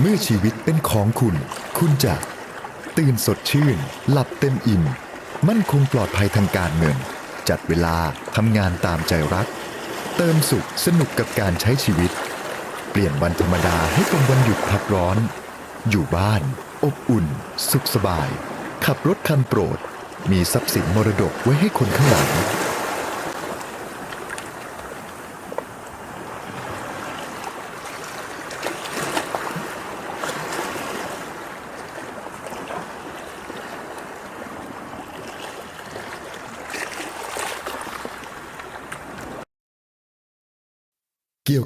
เมื่อชีวิตเป็นของคุณ คุณจะ ตื่นสดชื่น หลับเต็มอิ่ม มั่นคงปลอดภัยทางการเงิน จัดเวลาทำงานตามใจรัก เติมสุขสนุกกับการใช้ชีวิต เปลี่ยนวันธรรมดาให้เป็นวันหยุดพักร้อน อยู่บ้าน อบอุ่น สุขสบาย ขับรถคันโปรด มีทรัพย์สินมรดกไว้ให้คนข้างหลัง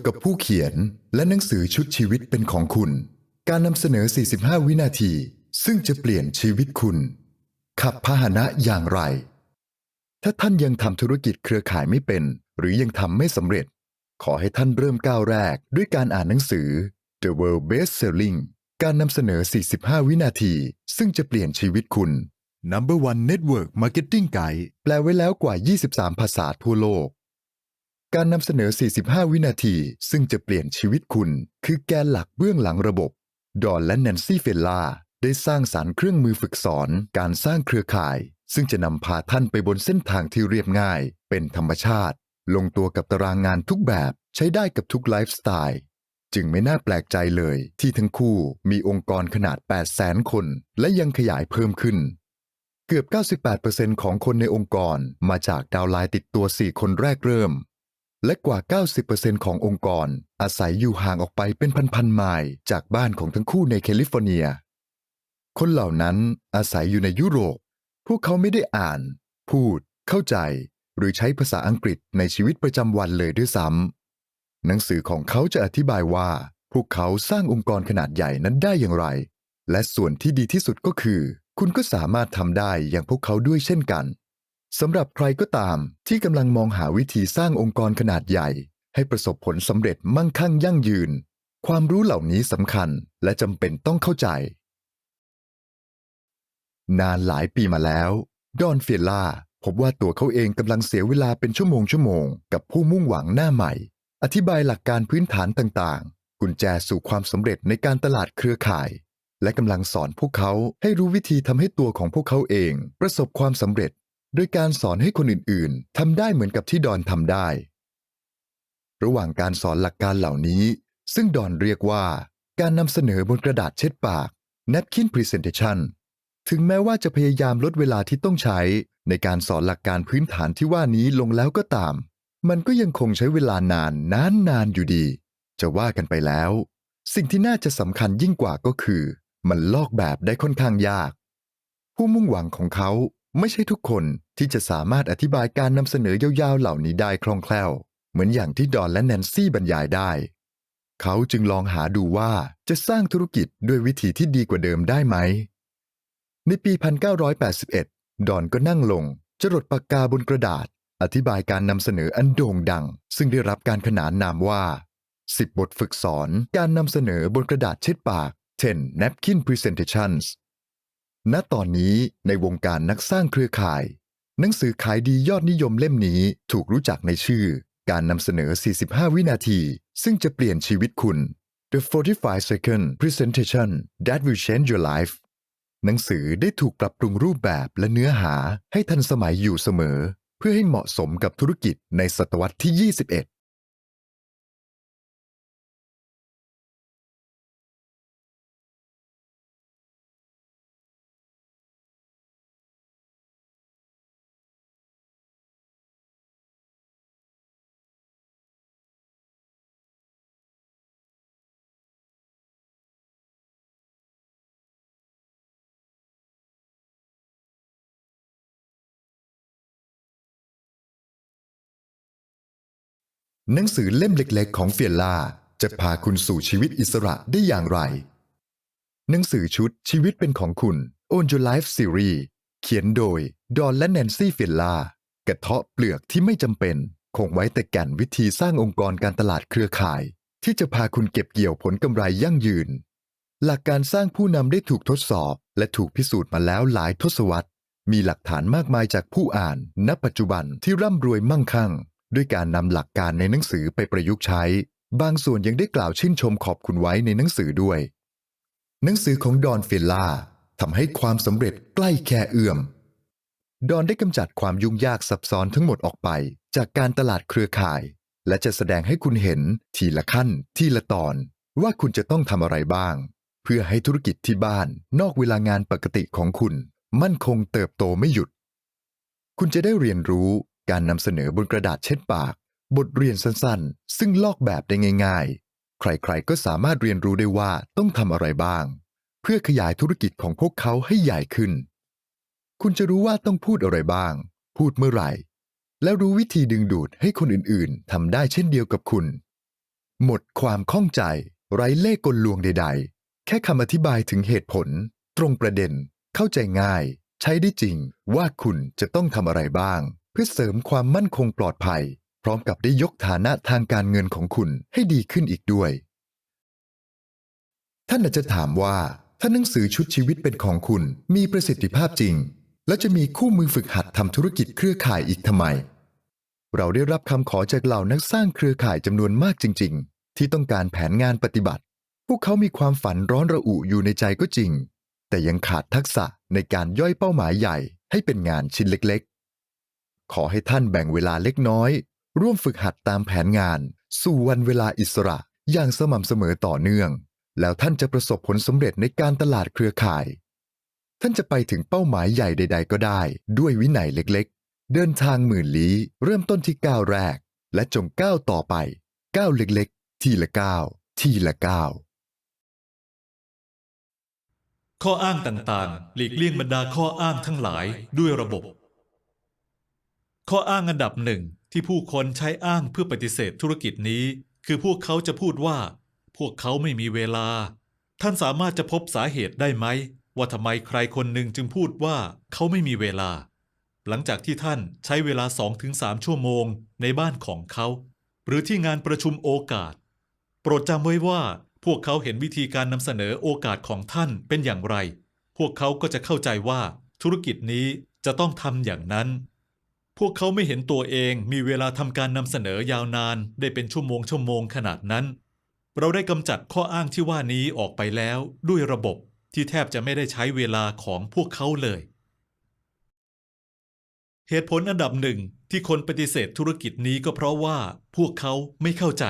กับผู้เขียน และหนังสือชุดชีวิตเป็นของคุณ การนำเสนอ 45 วินาที ซึ่งจะเปลี่ยนชีวิตคุณ ขับพาหนะอย่างไร ถ้าท่านยังทำธุรกิจเครือข่ายไม่เป็น หรือยังทำไม่สำเร็จ ขอให้ท่านเริ่มก้าวแรก ด้วยการอ่านหนังสือ The World Best Selling การนำเสนอ 45 วินาที ซึ่งจะเปลี่ยนชีวิตคุณ Number One Network Marketing Guide แปลไว้แล้วกว่า 23 ภาษาทั่วโลก การนำเสนอ 45 วินาที ซึ่งจะเปลี่ยนชีวิตคุณ คือแกนหลักเบื้องหลังระบบ ดอนและแนนซี่เฟลล่าได้สร้างสารรค์เครื่องมือฝึกสอน การสร้างเครือข่าย ซึ่งจะนำพาท่านไปบนเส้นทางที่เรียบง่าย เป็นธรรมชาติ ลงตัวกับตารางงานทุกแบบใช้ได้กับทุกไลฟ์สไตล์ จึงไม่น่าแปลกใจเลย ที่ทั้งคู่มีองค์กรขนาด 800,000คน และยังขยายเพิ่มขึ้น เกือบ 98%ของคนในองค์กรมาจากดาวไลน์ติดตัว 4 คนแรกเริ่ม และกว่า 90%ขององค์กร อาศัยอยู่ห่างออกไปเป็นพันๆไมล์จากบ้านของทั้งคู่ในแคลิฟอร์เนีย คนเหล่านั้นอาศัยอยู่ในยุโรป พวกเขาไม่ได้อ่าน พูด เข้าใจ หรือใช้ภาษาอังกฤษในชีวิตประจำวันเลยด้วยซ้ำหนังสือของเขาจะอธิบายว่า พวกเขาสร้างองค์กรขนาดใหญ่นั้นได้อย่างไร และส่วนที่ดีที่สุดก็คือ คุณก็สามารถทำได้อย่างพวกเขาด้วยเช่นกัน สำหรับใครก็ตามที่กำลังมองหาวิธีสร้างองค์กรขนาดใหญ่ ให้ประสบผลสำเร็จมั่งคั่งยั่งยืน ความรู้เหล่านี้สำคัญและจำเป็นต้องเข้าใจ นานหลายปีมาแล้ว ดอนเฟียล่าพบว่าตัวเขาเองกำลังเสียเวลาเป็นชั่วโมงชั่วโมงกับผู้มุ่งหวังหน้าใหม่ อธิบายหลักการพื้นฐานต่างๆ กุญแจสู่ความสำเร็จในการตลาดเครือข่าย และกำลังสอนพวกเขาให้รู้วิธีทำให้ตัวของพวกเขาเอง ประสบความสำเร็จ โดยการสอนให้คนอื่นๆทำได้เหมือนกับที่ดอนทำได้ ระหว่างการสอนหลักการเหล่านี้ ซึ่งดอนเรียกว่า การนำเสนอบนกระดาษเช็ดปาก napkin presentation ถึงแม้ว่าจะพยายามลดเวลาที่ต้องใช้ ในการสอนหลักการพื้นฐานที่ว่านี้ลงแล้วก็ตาม มันก็ยังคงใช้เวลานานนานนานอยู่ดี จะว่ากันไปแล้ว สิ่งที่น่าจะสำคัญยิ่งกว่าก็คือ มันลอกแบบได้ค่อนข้างยาก ผู้มุ่งหวังของเขา ไม่ใช่ทุกคนที่จะสามารถอธิบายการนำเสนอยาวๆเหล่านี้ได้คล่องแคล่ว เหมือนอย่างที่ดอนและแนนซี่บรรยายได้ เขาจึงลองหาดูว่าจะสร้างธุรกิจด้วยวิธีที่ดีกว่าเดิมได้ไหม ในปี 1981 ดอนก็นั่งลง จรดปากกาบนกระดาษ อธิบายการนำเสนออันโด่งดัง ซึ่งได้รับการขนานนามว่า 10 บทฝึกสอนการนำเสนอบนกระดาษเช็ดปาก 10 napkin presentations ณตอนนี้ในวงการนักสร้างเครือข่าย หนังสือขายดียอดนิยมเล่มนี้ถูกรู้จักในชื่อ การนำเสนอ 45 วินาที ซึ่งจะเปลี่ยนชีวิตคุณ The 45 Second Presentation That Will Change Your Life หนังสือได้ถูกปรับปรุงรูปแบบและเนื้อหาให้ทันสมัยอยู่เสมอ เพื่อให้เหมาะสมกับธุรกิจในศตวรรษที่ 21 หนังสือเล่มเล็กๆ ของเฟียล่าจะพาคุณสู่ชีวิตอิสระได้อย่างไร หนังสือชุดชีวิตเป็นของคุณ Own Your Life Series เขียนโดย ดอนและแนนซี่เฟียล่ากระเทาะเปลือกที่ไม่จำเป็น คงไว้แต่แก่นวิธีสร้างองค์กรการตลาดเครือข่าย ที่จะพาคุณเก็บเกี่ยวผลกำไรยั่งยืน หลักการสร้างผู้นำได้ถูกทดสอบ และถูกพิสูจน์มาแล้วหลายทศวรรษ มีหลักฐานมากมายจากผู้อ่าน ณ ปัจจุบันที่ร่ำรวยมั่งคั่ง ด้วยการนำหลักการในหนังสือไปประยุกต์ใช้ บางส่วนยังได้กล่าวชื่นชมขอบคุณไว้ในหนังสือด้วย หนังสือของดอนฟิลล่าทำให้ความสำเร็จใกล้แค่เอื้อม ดอนได้กำจัดความยุ่งยากซับซ้อนทั้งหมดออกไป จากการตลาดเครือข่าย และจะแสดงให้คุณเห็นทีละขั้น ทีละตอน ว่าคุณจะต้องทำอะไรบ้าง เพื่อให้ธุรกิจที่บ้านนอกเวลางานปกติของคุณ มั่นคงเติบโตไม่หยุด คุณจะได้เรียนรู้ การนำเสนอบนกระดาษเช็ดปาก บทเรียนสั้นๆ ซึ่งลอกแบบได้ง่าย ๆ ใครๆก็สามารถเรียนรู้ได้ว่าต้องทำอะไรบ้าง เพื่อขยายธุรกิจของพวกเขาให้ใหญ่ขึ้น คุณจะรู้ว่าต้องพูดอะไรบ้าง พูดเมื่อไหร่ และรู้วิธีดึงดูดให้คนอื่นๆทำได้เช่นเดียวกับคุณ หมดความข้องใจ ไร้เล่กลลวงใด ๆ แค่คำอธิบายถึงเหตุผล ตรงประเด็น เข้าใจง่าย ใช้ได้จริงว่าคุณจะต้องทำอะไรบ้าง เพื่อเสริมความมั่นคงปลอดภัย พร้อมกับได้ยกฐานะทางการเงินของคุณให้ดีขึ้นอีกด้วย ท่านอาจจะถามว่า ถ้าหนังสือชุดชีวิตเป็นของคุณมีประสิทธิภาพจริง แล้วจะมีคู่มือฝึกหัดทำธุรกิจเครือข่ายอีกทำไม เราได้รับคำขอจากเหล่านักสร้างเครือข่ายจำนวนมากจริง ๆ ที่ต้องการแผนงานปฏิบัติ พวกเขามีความฝันร้อนระอุอยู่ในใจก็จริง แต่ยังขาดทักษะในการย่อยเป้าหมายใหญ่ให้เป็นงานชิ้นเล็ก ขอให้ท่านแบ่งเวลาเล็กน้อย ร่วมฝึกหัดตามแผนงาน สู่วันเวลาอิสระอย่างสม่ำเสมอต่อเนื่อง แล้วท่านจะประสบผลสำเร็จในการตลาดเครือข่าย ท่านจะไปถึงเป้าหมายใหญ่ใด ๆ ก็ได้ ด้วยวินัยเล็กๆ เดินทางหมื่นลี้ เริ่มต้นที่ก้าวแรก และจงก้าวต่อไปก้าวเล็กๆ ทีละก้าวทีละก้าวข้ออ้างต่างๆ หลีกเลี่ยงบรรดาข้ออ้างทั้งหลายด้วยระบบ ข้ออ้างอันดับหนึ่งที่ผู้คนใช้อ้างเพื่อปฏิเสธธุรกิจนี้ คือพวกเขาจะพูดว่า พวกเขาไม่มีเวลา ท่านสามารถจะพบสาเหตุได้ไหม ว่าทำไมใครคนหนึ่งจึงพูดว่าเขาไม่มีเวลา หลังจากที่ท่านใช้เวลา 2-3 ชั่วโมงในบ้านของเขา หรือที่งานประชุมโอกาส โปรดจำไว้ว่า พวกเขาเห็นวิธีการนำเสนอโอกาสของท่านเป็นอย่างไร พวกเขาก็จะเข้าใจว่าธุรกิจนี้จะต้องทำอย่างนั้น วกเขาไม่เห็นตัวเองมีเวลาทำการนำเสนอยาวนานได้เป็นชั่วโมงชั่วโมงขนาดนั้น เราได้กำจัดข้ออ้างที่ว่านี้ออกไปแล้วด้วยระบบที่แทบจะไม่ได้ใช้เวลาของพวกเขาเลย เหตุผลอันดับหนึ่งที่คนปฏิเสธธุรกิจนี้ก็เพราะว่าพวกเขาไม่เข้าใจ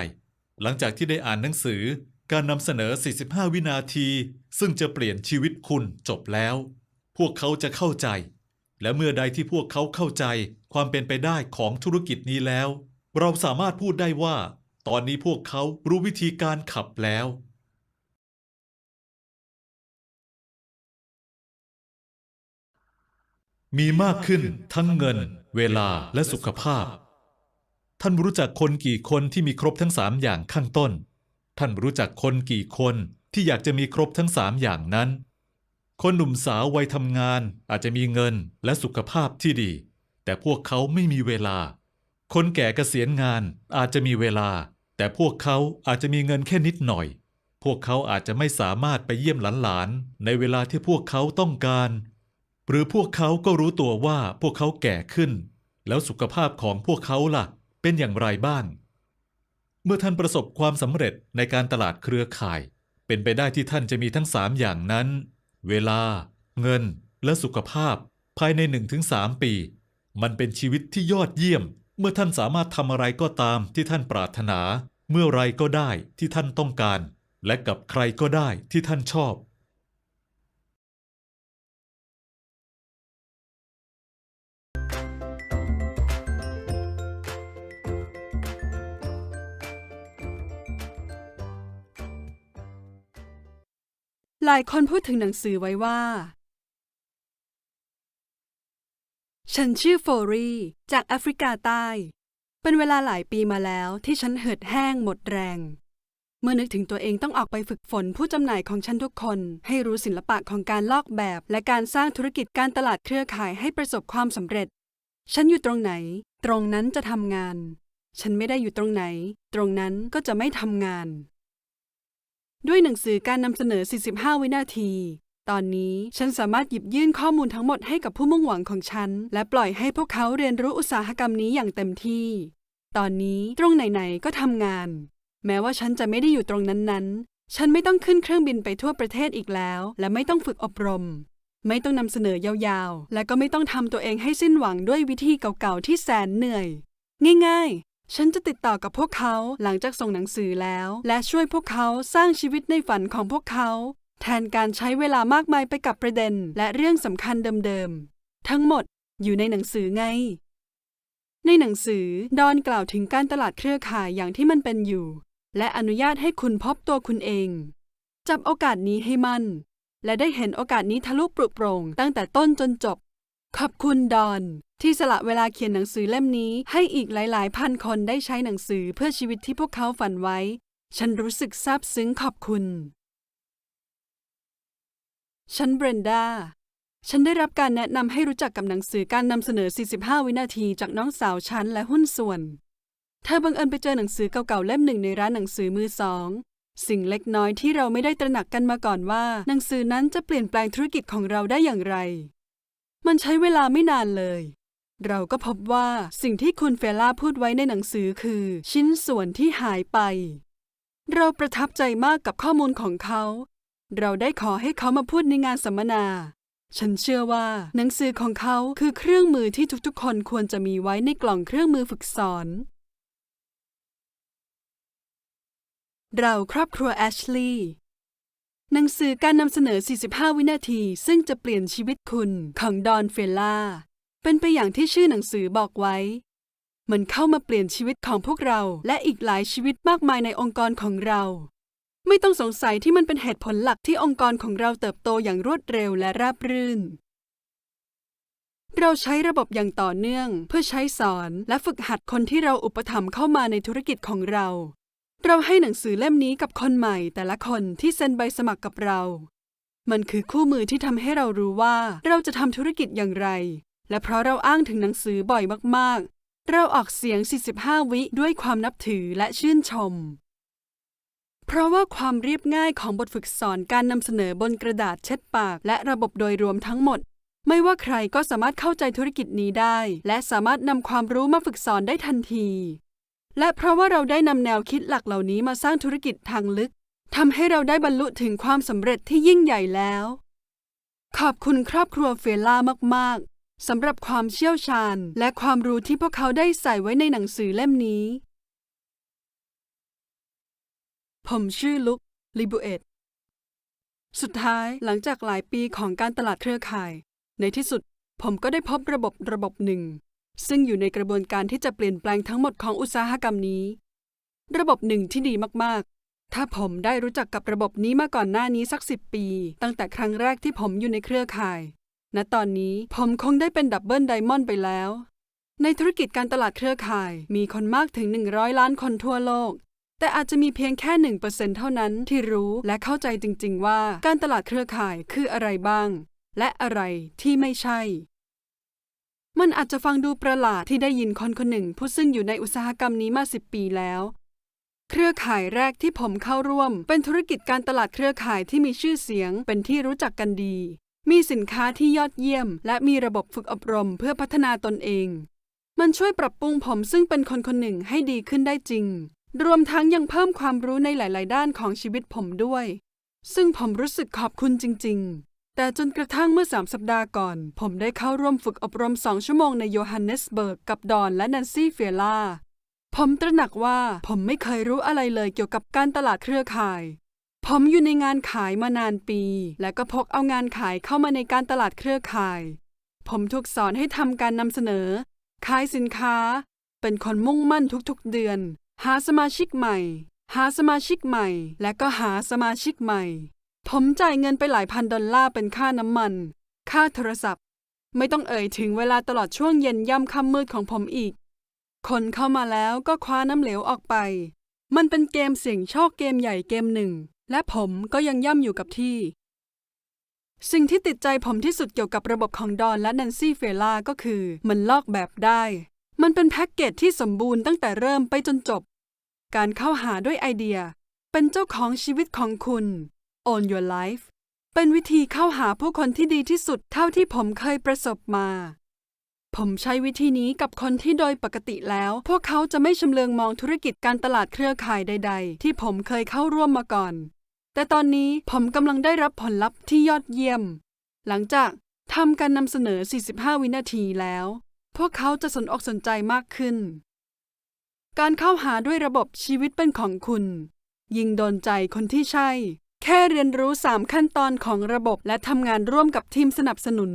หลังจากที่ได้อ่านหนังสือ การนำเสนอ 45 วินาที ซึ่งจะเปลี่ยนชีวิตคุณจบแล้ว พวกเขาจะเข้าใจ และเมื่อใดที่พวกเขาเข้าใจความเป็นไปได้ของธุรกิจนี้แล้ว เราสามารถพูดได้ว่า ตอนนี้พวกเขารู้วิธีการขับแล้ว มีมากขึ้นทั้งเงิน เวลาและสุขภาพ ท่านรู้จักคนกี่คนที่มีครบทั้งสามอย่างข้างต้น ท่านรู้จักคนกี่คนที่อยากจะมีครบทั้งสามอย่างนั้น คนหนุ่มสาววัยทำงานอาจจะมีเงินและสุขภาพที่ดี แต่พวกเขาไม่มีเวลา คนแก่เกษียณงานอาจจะมีเวลา แต่พวกเขาอาจจะมีเงินแค่นิดหน่อย พวกเขาอาจจะไม่สามารถไปเยี่ยมหลานๆในเวลาที่พวกเขาต้องการ หรือพวกเขาก็รู้ตัวว่าพวกเขาแก่ขึ้น แล้วสุขภาพของพวกเขาล่ะ เป็นอย่างไรบ้าง เมื่อท่านประสบความสำเร็จในการตลาดเครือข่าย เป็นไปได้ที่ท่านจะมีทั้งสามอย่างนั้น เวลา เงิน และสุขภาพ ภายใน 1-3 ปี มันเป็นชีวิตที่ยอดเยี่ยม เมื่อท่านสามารถทำอะไรก็ตามที่ท่านปรารถนา เมื่อไรก็ได้ที่ท่านต้องการ และกับใครก็ได้ที่ท่านชอบ หลายคนพูดถึงหนังสือไว้ว่า ฉันชื่อโฟรีจากแอฟริกาใต้ เป็นเวลาหลายปีมาแล้วที่ฉันเหือดแห้งหมดแรง เมื่อนึกถึงตัวเองต้องออกไปฝึกฝนผู้จำหน่ายของฉันทุกคน ให้รู้ศิลปะของการลอกแบบ และการสร้างธุรกิจการตลาดเครือข่ายให้ประสบความสำเร็จ ฉันอยู่ตรงไหน ตรงนั้นจะทำงาน ฉันไม่ได้อยู่ตรงไหน ตรงนั้นก็จะไม่ทำงาน ด้วยหนังสือการนำเสนอ 45 วินาที ตอนนี้ฉันสามารถหยิบยื่นข้อมูลทั้งหมดให้กับผู้มุ่งหวังของฉัน และปล่อยให้พวกเขาเรียนรู้อุตสาหกรรมนี้อย่างเต็มที่ ตอนนี้ตรงไหนๆก็ทำงาน แม้ว่าฉันจะไม่ได้อยู่ตรงนั้นๆ ฉันไม่ต้องขึ้นเครื่องบินไปทั่วประเทศอีกแล้ว และไม่ต้องฝึกอบรม ไม่ต้องนำเสนอยาวๆ และก็ไม่ต้องทำตัวเองให้สิ้นหวังด้วยวิธีเก่าๆที่แสนเหนื่อย ง่าย ฉันจะติดต่อกับพวกเขาหลังจากส่งหนังสือแล้ว และช่วยพวกเขาสร้างชีวิตในฝันของพวกเขา แทนการใช้เวลามากมายไปกับประเด็น และเรื่องสำคัญเดิมๆ ทั้งหมดอยู่ในหนังสือไง ในหนังสือดอนกล่าวถึงการตลาดเครือข่ายอย่างที่มันเป็นอยู่ และอนุญาตให้คุณพบตัวคุณเอง จับโอกาสนี้ให้มันและได้เห็นโอกาสนี้ทะลุปลุกโปร่งตั้งแต่ต้นจนจบ ขอบคุณดอน ที่สละเวลาเขียนหนังสือเล่มนี้ ให้อีกหลาย ๆ พันคนได้ใช้หนังสือเพื่อชีวิตที่พวกเขาฝันไว้ ฉันรู้สึกซาบซึ้งขอบคุณ ฉันเบรนดา ฉันได้รับการแนะนำให้รู้จักกับหนังสือการนำเสนอ 45 วินาทีจากน้องสาวฉันและหุ้นส่วน เธอบังเอิญไปเจอหนังสือเก่า ๆ เล่มหนึ่งในร้านหนังสือมือสองสิ่งเล็กน้อยที่เราไม่ได้ตระหนักกันมาก่อนว่า หนังสือนั้นจะเปลี่ยนแปลงธุรกิจของเราได้อย่างไร มันใช้เวลาไม่นานเลย เราก็พบว่าสิ่งที่คุณเฟล่าพูดไว้ในหนังสือคือชิ้นส่วนที่หายไป เราประทับใจมากกับข้อมูลของเขา เราได้ขอให้เขามาพูดในงานสัมมนา ฉันเชื่อว่าหนังสือของเขาคือเครื่องมือที่ทุกๆ คนควรจะมีไว้ในกล่องเครื่องมือฝึกสอน เราครอบครัวแอชลีย์หนังสือการนำเสนอ 45 วินาที ซึ่งจะเปลี่ยนชีวิตคุณของดอนเฟลล่า เป็นไปอย่างที่ชื่อหนังสือบอกไว้ มันเข้ามาเปลี่ยนชีวิตของพวกเราและอีกหลายชีวิตมากมายในองค์กรของเรา ไม่ต้องสงสัยที่มันเป็นเหตุผลหลักที่องค์กรของเราเติบโตอย่างรวดเร็วและราบรื่น เราใช้ระบบอย่างต่อเนื่อง เพื่อใช้สอนและฝึกหัดคนที่เราอุปถัมภ์เข้ามาในธุรกิจของเรา เราให้หนังสือเล่มนี้กับคนใหม่ แต่ละคนที่เซ็นใบสมัครกับเรามันคือคู่มือที่ทำให้เรารู้ว่าเราจะทำธุรกิจอย่างไร และเพราะเราอ้างถึงหนังสือบ่อยมากๆ เราออกเสียง 45 วิด้วยความนับถือและชื่นชม เพราะว่าความเรียบง่ายของบทฝึกสอนการนำเสนอบนกระดาษเช็ดปาก และระบบโดยรวมทั้งหมด ไม่ว่าใครก็สามารถเข้าใจธุรกิจนี้ได้ และสามารถนำความรู้มาฝึกสอนได้ทันที และเพราะว่าเราได้นำแนวคิดหลักเหล่านี้มาสร้างธุรกิจทางลึกทำให้เราได้บรรลุถึงความสำเร็จที่ยิ่งใหญ่แล้ว ขอบคุณครอบครัวเฟล่ามากๆ สำหรับความเชี่ยวชาญ และความรู้ที่พวกเขาได้ใส่ไว้ในหนังสือเล่มนี้ ผมชื่อลุคลิบูเอตสุดท้ายหลังจากหลายปีของการตลาดเครือข่าย ในที่สุดผมก็ได้พบระบบระบบหนึ่ง ซึ่งอยู่ในกระบวนการที่จะเปลี่ยนแปลงทั้งหมดของอุตสาหกรรมนี้ ระบบหนึ่งที่ดีมากๆ ถ้าผมได้รู้จักกับระบบนี้มาก่อนหน้านี้สักสิบปี ตั้งแต่ครั้งแรกที่ผมอยู่ในเครือข่าย ณตอนนี้ผมคงได้เป็นดับเบิลไดมอนด์ไปแล้ว ในธุรกิจการตลาดเครือข่ายมีคนมากถึง 100 ล้านคนทั่วโลก แต่อาจจะมีเพียงแค่1%เท่านั้นที่รู้และเข้าใจจริง ๆ ว่าการตลาดเครือข่ายคืออะไรบ้าง และอะไรที่ไม่ใช่ มันอาจจะฟังดูประหลาดที่ได้ยินคนคนหนึ่งผู้ซึ่งอยู่ในอุตสาหกรรมนี้มาสิบปีแล้วเครือข่ายแรกที่ผมเข้าร่วม เป็นธุรกิจการตลาดเครือข่ายที่มีชื่อเสียงเป็นที่รู้จักกันดี มีสินค้าที่ยอดเยี่ยม และมีระบบฝึกอบรมเพื่อพัฒนาตนเอง มันช่วยปรับปรุงผมซึ่งเป็นคนคนหนึ่งให้ดีขึ้นได้จริง รวมทั้งยังเพิ่มความรู้ในหลาย ๆ ด้านของชีวิตผมด้วย ซึ่งผมรู้สึกขอบคุณจริง ๆ แต่จนกระทั่งเมื่อสามสัปดาห์ก่อน ผมได้เข้าร่วมฝึกอบรมสองชั่วโมงในโยฮันเนสเบิร์กกับดอนและแนนซี่เฟียล่าผมตระหนักว่าผมไม่เคยรู้อะไรเลยเกี่ยวกับการตลาดเครือข่าย ผมอยู่ในงานขายมานานปี และก็พกเอางานขายเข้ามาในการตลาดเครือข่าย ผมถูกสอนให้ทำการนำเสนอ ขายสินค้า เป็นคนมุ่งมั่นทุกๆเดือน หาสมาชิกใหม่ หาสมาชิกใหม่ และก็หาสมาชิกใหม่ ผมจ่ายเงินไปหลายพันดอลลาร์เป็นค่าน้ำมัน ค่าโทรศัพท์ ไม่ต้องเอ่ยถึงเวลาตลอดช่วงเย็นย่ำค่ำมืดของผมอีก คนเข้ามาแล้วก็คว้าน้ำเหลวออกไป มันเป็นเกมเสี่ยงโชคเกมใหญ่เกมหนึ่ง และผมก็ยังย่ำอยู่กับที่ สิ่งที่ติดใจผมที่สุดเกี่ยวกับระบบของดอนและแนนซี่เฟล่าก็คือ มันลอกแบบได้ มันเป็นแพ็กเกจที่สมบูรณ์ตั้งแต่เริ่มไปจนจบ การเข้าหาด้วยไอเดีย เป็นเจ้าของชีวิตของคุณ Own Your Life เป็นวิธีเข้าหาผู้คนที่ดีที่สุดเท่าที่ผมเคยประสบมา ผมใช้วิธีนี้กับคนที่โดยปกติแล้ว พวกเขาจะไม่ชำเลืองมองธุรกิจการตลาดเครือข่ายใด ๆ ที่ผมเคยเข้าร่วมมาก่อน แต่ตอนนี้ผมกำลังได้รับผลลัพธ์ที่ยอดเยี่ยม หลังจากทำการนำเสนอ 45 วินาทีแล้ว พวกเขาจะสนอกสนใจมากขึ้น การเข้าหาด้วยระบบชีวิตเป็นของคุณ ยิ่งโดนใจคนที่ใช่ แค่เรียนรู้ 3 ขั้นตอนของระบบและทำงานร่วมกับทีมสนับสนุน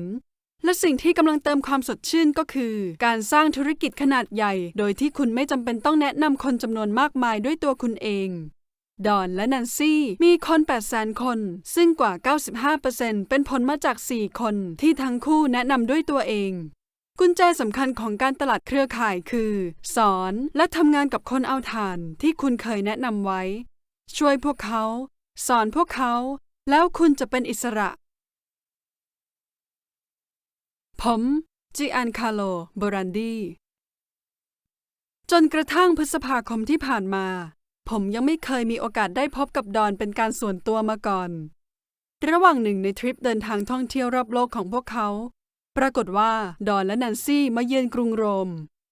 และสิ่งที่กำลังเติมความสดชื่นก็คือ การสร้างธุรกิจขนาดใหญ่ โดยที่คุณไม่จำเป็นต้องแนะนำคนจำนวนมากมายด้วยตัวคุณเอง ดอนและนันซี่ มีคน8 0 0 0 0 คน ซึ่งกว่า 95%เป็นผลมาจาก 4 คนที่ทั้งคู่แนะนำด้วยตัวเอง กุญแจสำคัญของการตลาดเครือข่ายคือ สอนและทำงานกับคนเอาถ่านที่คุณเคยแนะนำไว้ ช่วยพวกเขา สอนพวกเขา แล้วคุณจะเป็นอิสระ ผมจิอันคาโลบรันดีจนกระทั่งพฤษภาคมที่ผ่านมา ผมยังไม่เคยมีโอกาสได้พบกับดอนเป็นการส่วนตัวมาก่อน ระหว่างหนึ่งในทริปเดินทางท่องเที่ยวรอบโลกของพวกเขา ปรากฏว่าดอนและแนนซี่มาเยือนกรุงโรม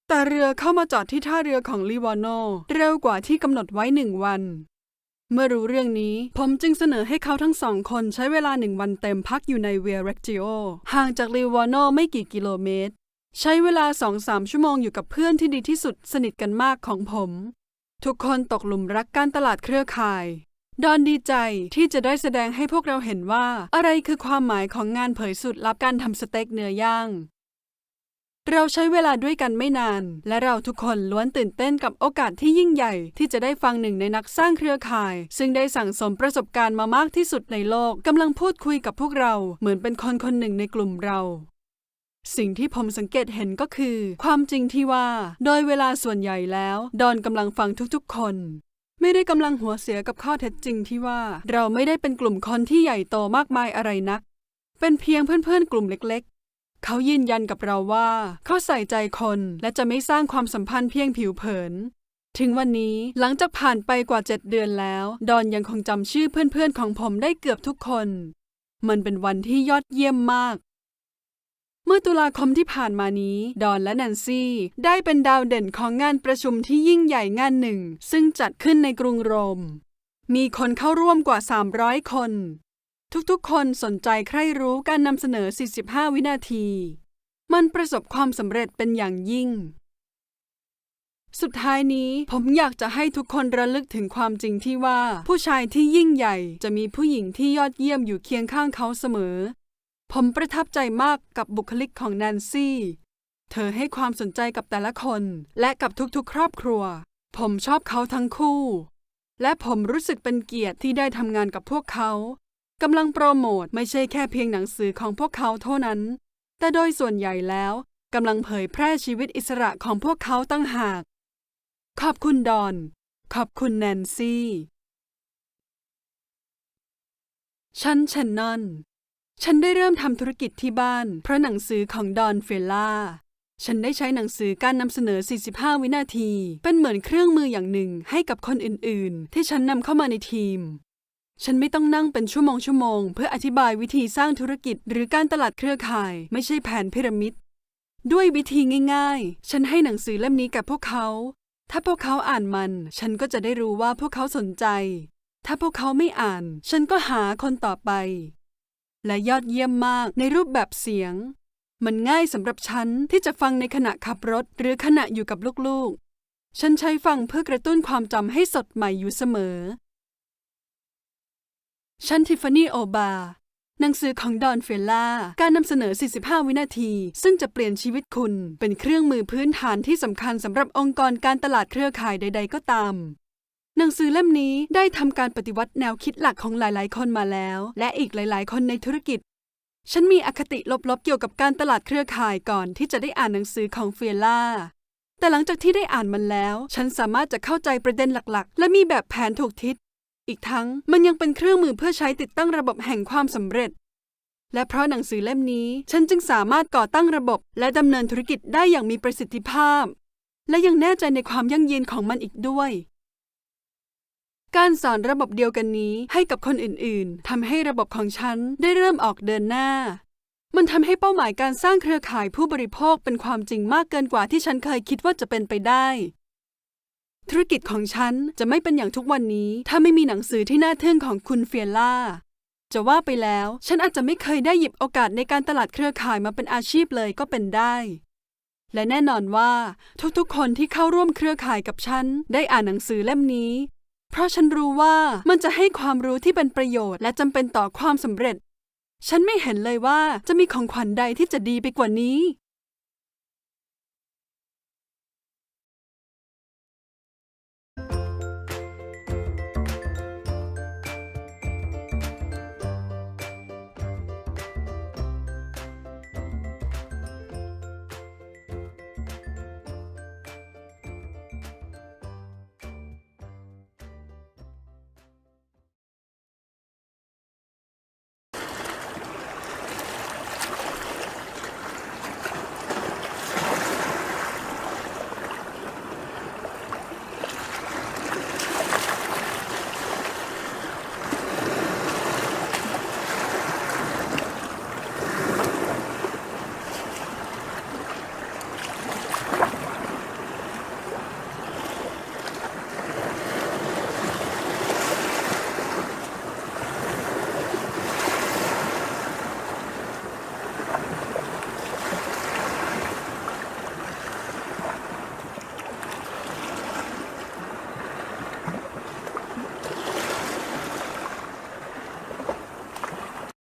แต่เรือเข้ามาจอดที่ท่าเรือของลิวานโนเร็วกว่าที่กำหนดไว้หนึ่งวัน เมื่อรู้เรื่องนี้ผมจึงเสนอให้เขาทั้งสองคนใช้เวลาหนึ่งวันเต็มพักอยู่ในเวียเรกจิโอห่างจากลิวานโนไม่กี่กิโลเมตร ใช้เวลาสองสามชั่วโมงอยู่กับเพื่อนที่ดีที่สุดสนิทกันมากของผม ทุกคนตกหลุมรักการตลาดเครือข่าย ดอนดีใจที่จะได้แสดงให้พวกเราเห็นว่า อะไรคือความหมายของงานเผยสุดลับการทำสเต็กเนื้อย่างเราใช้เวลาด้วยกันไม่นาน และเราทุกคนล้วนตื่นเต้นกับโอกาสที่ยิ่งใหญ่ ที่จะได้ฟังหนึ่งในนักสร้างเครือข่าย ซึ่งได้สั่งสมประสบการณ์มามากที่สุดในโลกกำลังพูดคุยกับพวกเรา เหมือนเป็นคนคนหนึ่งในกลุ่มเรา สิ่งที่ผมสังเกตเห็นก็คือ ความจริงที่ว่า โดยเวลาส่วนใหญ่แล้ว ดอนกำลังฟังทุกๆคน ไม่ได้กำลังหัวเสียกับข้อเท็จจริงที่ว่า เราไม่ได้เป็นกลุ่มคนที่ใหญ่โตมากมายอะไรนัก เป็นเพียงเพื่อนๆ กลุ่มเล็กๆ เขายืนยันกับเราว่าเขาใส่ใจคนและจะไม่สร้างความสัมพันธ์เพียงผิวเผิน ถึงวันนี้หลังจากผ่านไปกว่าเจ็ดเดือนแล้ว ดอนยังคงจำชื่อเพื่อนๆของผมได้เกือบทุกคน มันเป็นวันที่ยอดเยี่ยมมาก เมื่อตุลาคมที่ผ่านมานี้ ดอนและแนนซี่ ได้เป็นดาวเด่นของงานประชุมที่ยิ่งใหญ่งานหนึ่ง ซึ่งจัดขึ้นในกรุงโรม มีคนเข้าร่วมกว่า 300 คน ทุกๆ คนสนใจใคร่รู้การนำเสนอ 45 วินาที มันประสบความสำเร็จเป็นอย่างยิ่ง สุดท้ายนี้ผมอยากจะให้ทุกคนระลึกถึงความจริงที่ว่า ผู้ชายที่ยิ่งใหญ่จะมีผู้หญิงที่ยอดเยี่ยมอยู่เคียงข้างเขาเสมอ ผมประทับใจมากกับบุคลิกของแนนซี่ เธอให้ความสนใจกับแต่ละคนและกับทุกๆ ครอบครัว ผมชอบเขาทั้งคู่ และผมรู้สึกเป็นเกียรติที่ได้ทำงานกับพวกเขากำลังโปรโมทไม่ใช่แค่เพียงหนังสือของพวกเขาเท่านั้น แต่โดยส่วนใหญ่แล้วกำลังเผยแพร่ชีวิตอิสระของพวกเขาตั้งหาก ขอบคุณดอน ขอบคุณแนนซี่ ฉันเชนนอน ฉันได้เริ่มทำธุรกิจที่บ้าน เพราะหนังสือของดอนเฟลล่า ฉันได้ใช้หนังสือการนำเสนอ 45 วินาที เป็นเหมือนเครื่องมืออย่างหนึ่งให้กับคนอื่นๆ ที่ฉันนำเข้ามาในทีม ฉันไม่ต้องนั่งเป็นชั่วโมงชั่วโมงเพื่ออธิบายวิธีสร้างธุรกิจหรือการตลาดเครือข่าย ไม่ใช่แผนพีระมิด ด้วยวิธีง่ายๆ ฉันให้หนังสือเล่มนี้กับพวกเขา ถ้าพวกเขาอ่านมัน ฉันก็จะได้รู้ว่าพวกเขาสนใจ ถ้าพวกเขาไม่อ่าน ฉันก็หาคนต่อไป และยอดเยี่ยมมากในรูปแบบเสียง มันง่ายสำหรับฉันที่จะฟังในขณะขับรถหรือขณะอยู่กับลูกๆ ฉันใช้ฟังเพื่อกระตุ้นความจำให้สดใหม่อยู่เสมอ ฉันทิฟฟานี่โอบาหนังสือของดอนเฟลล่า การนำเสนอ 45 วินาที ซึ่งจะเปลี่ยนชีวิตคุณ เป็นเครื่องมือพื้นฐานที่สำคัญสำหรับองค์กรการตลาดเครือข่ายใด ๆ ก็ตาม หนังสือเล่มนี้ได้ทำการปฏิวัติแนวคิดหลักของหลายๆ คนมาแล้ว และอีกหลาย ๆ คนในธุรกิจ ฉันมีอคติลบ ๆ เกี่ยวกับการตลาดเครือข่ายก่อนที่จะได้อ่านหนังสือของเฟลล่า แต่หลังจากที่ได้อ่านมันแล้ว ฉันสามารถจะเข้าใจประเด็นหลัก ๆ และมีแบบแผนถูกทิศ อีกทั้งมันยังเป็นเครื่องมือเพื่อใช้ติดตั้งระบบแห่งความสำเร็จ และเพราะหนังสือเล่มนี้ ฉันจึงสามารถก่อตั้งระบบ และดำเนินธุรกิจได้อย่างมีประสิทธิภาพ และยังแน่ใจในความยั่งยืนของมันอีกด้วย การสอนระบบเดียวกันนี้ให้กับคนอื่นๆทำให้ระบบของฉันได้เริ่มออกเดินหน้า มันทำให้เป้าหมายการสร้างเครือข่ายผู้บริโภคเป็นความจริงมากเกินกว่าที่ฉันเคยคิดว่าจะเป็นไปได้ ธุรกิจของฉันจะไม่เป็นอย่างทุกวันนี้ ถ้าไม่มีหนังสือที่น่าทึ่งของคุณเฟียล่าจะว่าไปแล้ว ฉันอาจจะไม่เคยได้หยิบโอกาสในการตลาดเครือข่ายมาเป็นอาชีพเลยก็เป็นได้ และแน่นอนว่า ทุกๆ คนที่เข้าร่วมเครือข่ายกับฉัน ได้อ่านหนังสือเล่มนี้ เพราะฉันรู้ว่ามันจะให้ความรู้ที่เป็นประโยชน์ และจำเป็นต่อความสำเร็จ ฉันไม่เห็นเลยว่าจะมีของขวัญใดที่จะดีไปกว่านี้